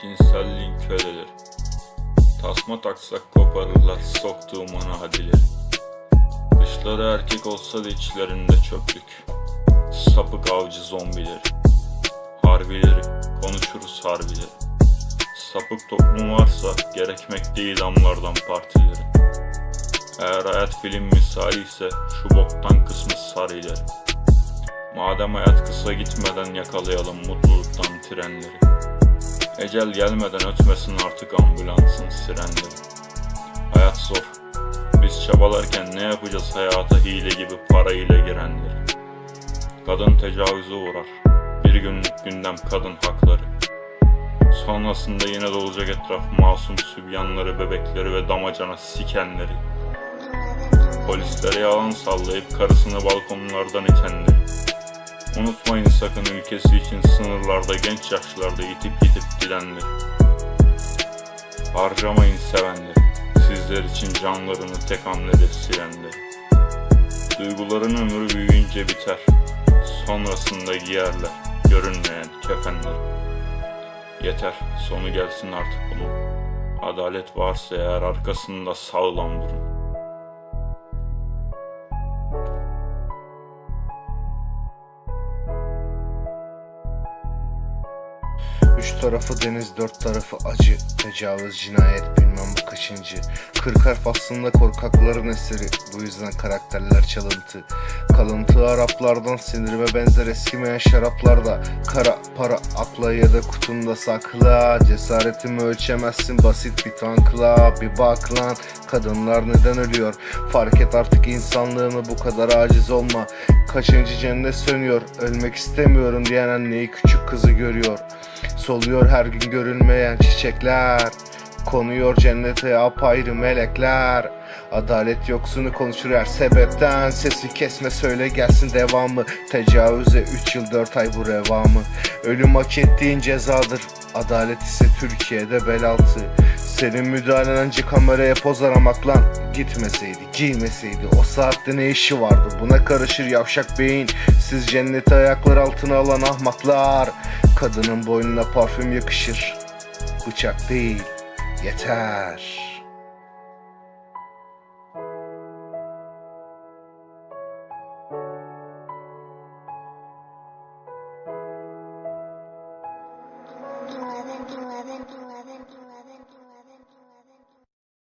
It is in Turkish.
Cinselliğin köleleri. Tasma taksak koparırlar soktuğum ana hadileri. Dışları erkek olsa da içlerinde çöplük. Sapık avcı zombileri. Harbileri. Konuşuruz harbileri. Sapık toplum varsa gerekmek değil amlardan partileri. Eğer hayat film misali ise şu boktan kısmı ileri. Madem hayat kısa gitmeden yakalayalım mutluluktan trenleri. Ecel gelmeden ötmesin artık ambulansın sirenleri. Hayat zor. Biz çabalarken ne yapacağız hayata hile gibi para ile girenleri. Kadın tecavüze uğrar. Bir günlük gündem kadın hakları. Sonrasında yine dolacak etraf masum sübyanları, bebekleri ve damacana sikenleri. Polislere yalan sallayıp karısını balkonlardan itenleri. Unutmayın sakın ülkesi için sınırlarda genç yaşlarda yitip gidip gidenleri. Harcamayın sevenleri. Sizler için canlarını tek hamlede silenleri. Duyguların ömrü büyüyünce biter. Sonrasında giyerler görünmeyen kefenleri. Yeter, sonu gelsin artık bunun. Adalet varsa eğer arkasında sağlam durun. Üç tarafı deniz, dört tarafı acı Tecavüz, cinayet bilmem bu kaçıncı Kırk harf aslında korkakların eseri Bu yüzden karakterler çalıntı Kalıntı Araplardan sinirime benzer eskimeyen şaraplarda Kara para akla ya da kutunda sakla. Cesaretimi ölçemezsin basit bir tankla. Bir bak lan kadınlar neden ölüyor? Fark et artık insanlığımı bu kadar aciz olma. Kaçıncı cennet sönüyor Ölmek istemiyorum diyen anneyi küçük kızı görüyor. Soluyor her gün görülmeyen çiçekler Konuyor cennete apayrı melekler. Adalet yoksunu konuşur her sebepten. Sesi kesme söyle gelsin devamı. Tecavüze 3 yıl 4 ay bu revamı. Ölüm hak ettiğin cezadır. Adalet ise Türkiye'de bel altı Senin müdahalen önce kameraya poz aramak lan. Gitmeseydi giymeseydi o saatte ne işi vardı? Buna karışır yavşak beyin. Siz cenneti ayaklar altına alan ahmaklar. Kadının boynuna parfüm yakışır. Bıçak değil yeter. Thank you.